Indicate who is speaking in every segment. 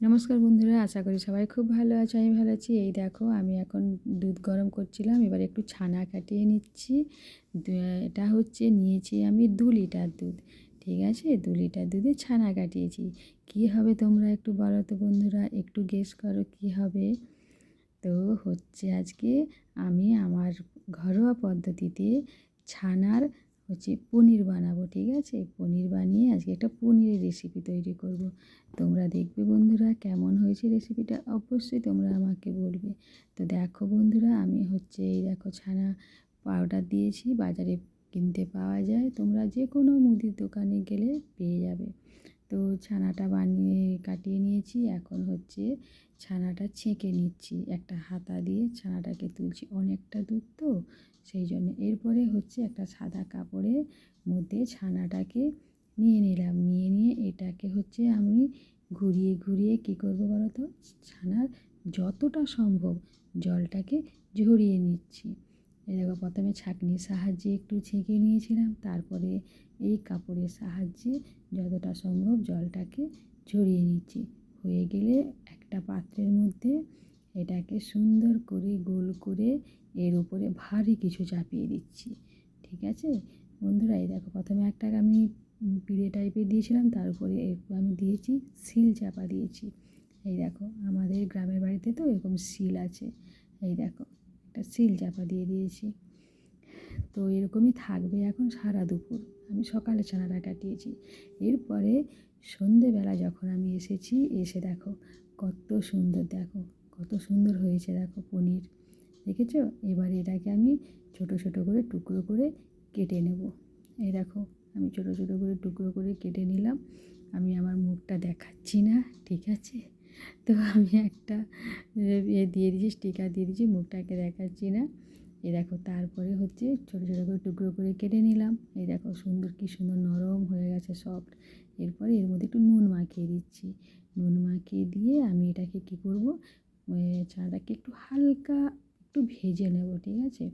Speaker 1: নমস্কার বন্ধুরা, আশা করি সবাই খুব ভালো আছে, আমি ভালো আছি। এই দেখো, আমি এখন দুধ গরম করছিলাম, এবার একটু ছানা কাটিয়ে নিচ্ছি। এটা হচ্ছে, নিয়েছি আমি দু লিটার দুধ, ঠিক আছে? দু লিটার দুধে ছানা কাটিয়েছি। কি হবে তোমরা একটু বলো তো বন্ধুরা, একটু গেস করো কি হবে? তো হচ্ছে আজকে আমি আমার ঘরোয়া পদ্ধতিতে ছানার হচ্ছে পনির বানাবো, ঠিক আছে? পনির বানিয়ে আজকে একটা পনিরের রেসিপি তৈরি করব। তোমরা দেখবে বন্ধুরা কেমন হয়েছে রেসিপিটা অবশ্যই তোমরা আমাকে বলবে। তো দেখো বন্ধুরা, আমি হচ্ছে এই দেখো ছানা পাউডার দিয়েছি, বাজারে কিনতে পাওয়া যায়। তোমরা যে কোনো মুদির দোকানে গেলে পেয়ে যাবে। তো ছানাটা বানিয়ে কাটিয়ে নিয়েছি। এখন হচ্ছে ছানাটা ছেঁকে নিচ্ছি। একটা হাতা দিয়ে ছানাটাকে তুলছি অনেকটা দুধ তো সেই জন্য এরপরে হচ্ছে একটা সাদা কাপড়ের মধ্যে ছানাটাকে নিয়ে নিলাম। নিয়ে নিয়ে এটাকে হচ্ছে আমি ঘুরিয়ে ঘুরিয়ে কী করব বলো তো? ছানার যতটা সম্ভব জলটাকে ঝরিয়ে নিচ্ছি। এই দেখো প্রথমে ছাঁকনির সাহায্যে একটু ছেঁকে নিয়েছিলাম, তারপরে এই কাপড়ের সাহায্যে যতটা সম্ভব জলটাকে ঝরিয়ে নিচ্ছি। হয়ে গেলে একটা পাত্রের মধ্যে এটাকে সুন্দর করে গোল করে এর উপরে ভারী কিছু চাপিয়ে দিচ্ছি, ঠিক আছে? বন্ধুরা, এই দেখো প্রথমে একটা আমি পিড়ে টাইপের দিয়েছিলাম তার উপরে আমি দিয়েছি, সিল চাপা দিয়েছি। এই দেখো, আমাদের গ্রামের বাড়িতে তো এরকম সিল আছে। এই দেখো একটা সিল চাপা দিয়ে দিয়েছি। তো এরকমই থাকবে এখন সারা দুপুর। আমি সকালে ছানাটা কাটিয়েছি। এরপরে সন্ধেবেলা যখন আমি এসেছি, এসে দেখো কত সুন্দর দেখো, কত সুন্দর হয়েছে দেখো পনির। দেখেছ? এবার এটাকে আমি ছোট ছোট করে টুকরো করে কেটে নেব। এই দেখো, আমি ছোট ছোট করে টুকরো করে কেটে নিলাম। আমি আমার মুখটা দেখাচ্ছি না, ঠিক আছে? তো আমি একটা, এ দিয়ে দিয়েছি স্টিকার দিয়ে দিয়েছি, মুখটাকে দেখাচ্ছি না। এ দেখো, তারপরে হচ্ছে ছোটো ছোটো করে টুকরো করে কেটে নিলাম। এই দেখো, সুন্দর, কী সুন্দর নরম হয়ে গেছে সফট এরপরে এর মধ্যে একটু নুন মাখিয়ে দিচ্ছি। নুন মাখিয়ে দিয়ে আমি এটাকে কী করব? চানাটাকে একটু হালকা একটু ভেজে নেব, ঠিক আছে?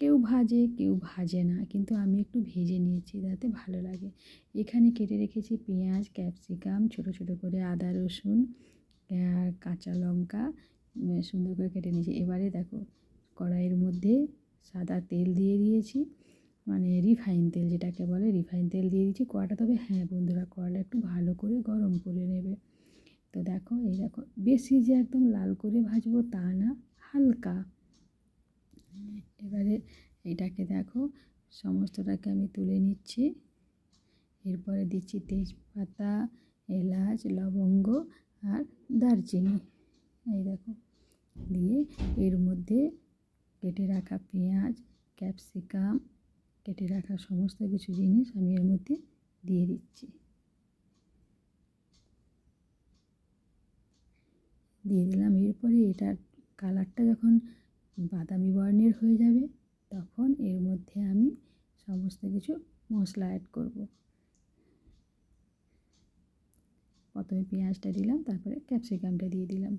Speaker 1: কেউ ভাজে কেউ ভাজে না, কিন্তু আমি একটু ভেজে নিয়েছি, যাতে ভালো লাগে। এখানে কেটে রেখেছি পেঁয়াজ, ক্যাপসিকাম, ছোটো ছোটো করে আদা, রসুন। আর কাঁচা লঙ্কা সুন্দর করে কেটে নিয়েছি। এবারে দেখো কড়াইয়ের মধ্যে সাদা তেল দিয়ে দিয়েছি মানে রিফাইন তেল যেটাকে বলে, রিফাইন তেল দিয়ে দিয়েছি কড়াটা। তবে হ্যাঁ বন্ধুরা, কড়াটা একটু ভালো করে গরম করে নেবে। তো দেখো, এই দেখো, বেশি যে একদম লাল করে ভাজবো তা না, হালকা। এবারে এটাকে দেখো, সমস্তটাকে আমি তুলে নিচ্ছি। এরপরে দিচ্ছি তেজপাতা, এলাচ, লবঙ্গ আর দারচিনি। এই দেখো, দিয়ে এর মধ্যে কেটে রাখা পেঁয়াজ, ক্যাপসিকাম, কেটে রাখা সমস্ত কিছু জিনিস আমি এর মধ্যে দিয়ে দিচ্ছি। দিয়ে দিলাম, এরপরে এটার কালারটা যখন বাদামি বর্ণের হয়ে যাবে, তখন এর মধ্যে আমি সমস্ত কিছু মশলা অ্যাড করব। প্রথমে পেঁয়াজটা দিলাম, তারপরে ক্যাপসিকামটা দিয়ে দিলাম।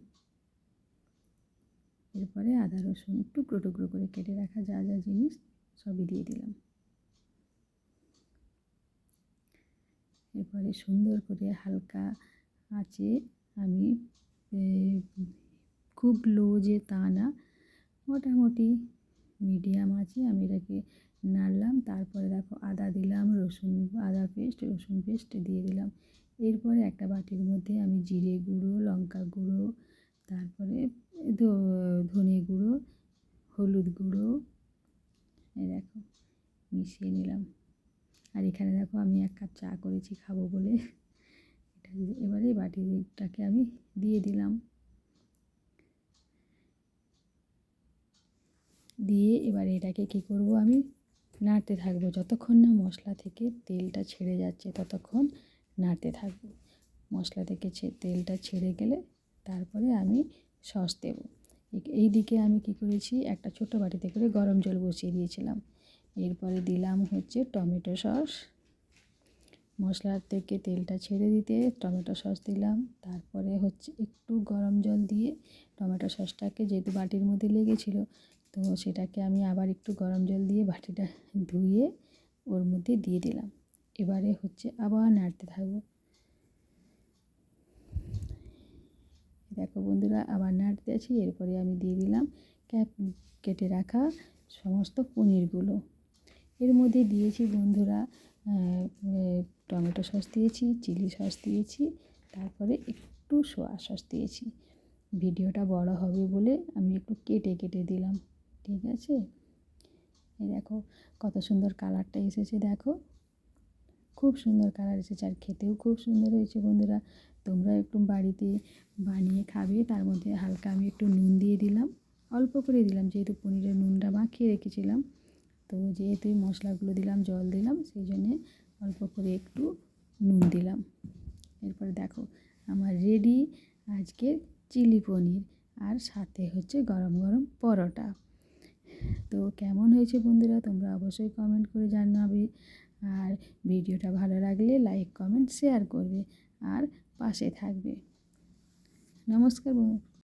Speaker 1: এরপরে আদা, রসুন টুকরো টুকরো করে কেটে রাখা যা যা জিনিস সবই দিয়ে দিলাম। এরপরে সুন্দর করে হালকা আঁচে আমি খুব লো যে তা না, মোটামুটি মিডিয়াম আছে আমি এটাকে নাড়লাম। তারপরে দেখো আদা দিলাম, রসুন, আদা পেস্ট, রসুন পেস্ট দিয়ে দিলাম। এরপরে একটা বাটির মধ্যে আমি জিরে গুঁড়ো লঙ্কা গুঁড়ো, তারপরে ধনে গুঁড়ো, হলুদ গুঁড়ো দেখো, মিশিয়ে নিলাম। আর এখানে দেখো আমি এক কাপ চা করেছি খাব বলে। এটা এবারে বাটিটাকে আমি দিয়ে দিলাম। দিয়ে এবারে এটাকে কী করব আমি, নাড়তে থাকব। যতক্ষণ না মশলা থেকে তেলটা ছেড়ে যাচ্ছে, ততক্ষণ নাড়তে থাকব। মশলা থেকে তেলটা ছেড়ে গেলে তারপরে আমি সস দেবো। এই দিকে আমি কি করেছি, একটা ছোটো বাটিতে করে গরম জল বসিয়ে দিয়েছিলাম। এরপরে দিলাম হচ্ছে টমেটো সস। মশলার থেকে তেলটা ছেড়ে দিতে টমেটো সস দিলাম। তারপরে হচ্ছে একটু গরম জল দিয়ে টমেটো সসটাকে যেহেতু বাটির মধ্যে লেগেছিলো, তো সেটাকে আমি আবার একটু গরম জল দিয়ে বাটিটা ধুয়ে ওর মধ্যে দিয়ে দিলাম। এবারে হচ্ছে আবার নাড়তে থাকব। দেখো বন্ধুরা, আবার নাড়তে আছি, এরপরে আমি দিয়ে দিলাম ক্যাপ, কেটে রাখা সমস্ত পনিরগুলো। এর মধ্যে দিয়েছি বন্ধুরা টমেটো সস দিয়েছি, চিলি সস দিয়েছি, তারপরে একটু সোয়া সস দিয়েছি। ভিডিওটা বড় হবে বলে আমি একটু কেটে কেটে দিলাম, ঠিক আছে? দেখো, কত সুন্দর কালারটা এসেছে, দেখো। খুব সুন্দর কালার এসেছে আর খেতেও খুব সুন্দর হয়েছে বন্ধুরা। তোমরা একটু বাড়িতে বানিয়ে খাবে, তার মধ্যে হালকা আমি একটু নুন দিয়ে দিলাম। অল্প করে দিলাম, যেহেতু পনিরের নুনটা মাখিয়ে রেখেছিলাম। তো যেহেতু মশলাগুলো দিলাম, জল দিলাম, সেই জন্যে অল্প করে একটু নুন দিলাম। এরপরে দেখো, আমার রেডি আজকের চিলি পনির, আর সাথে হচ্ছে গরম গরম পরোটা। কেমন হয়েছে বন্ধুরা? তোমরা অবশ্যই কমেন্ট করে জানাবে। আর ভিডিওটা ভালো লাগলে লাইক কমেন্ট শেয়ার করবে। আর পাশে থাকবে। নমস্কার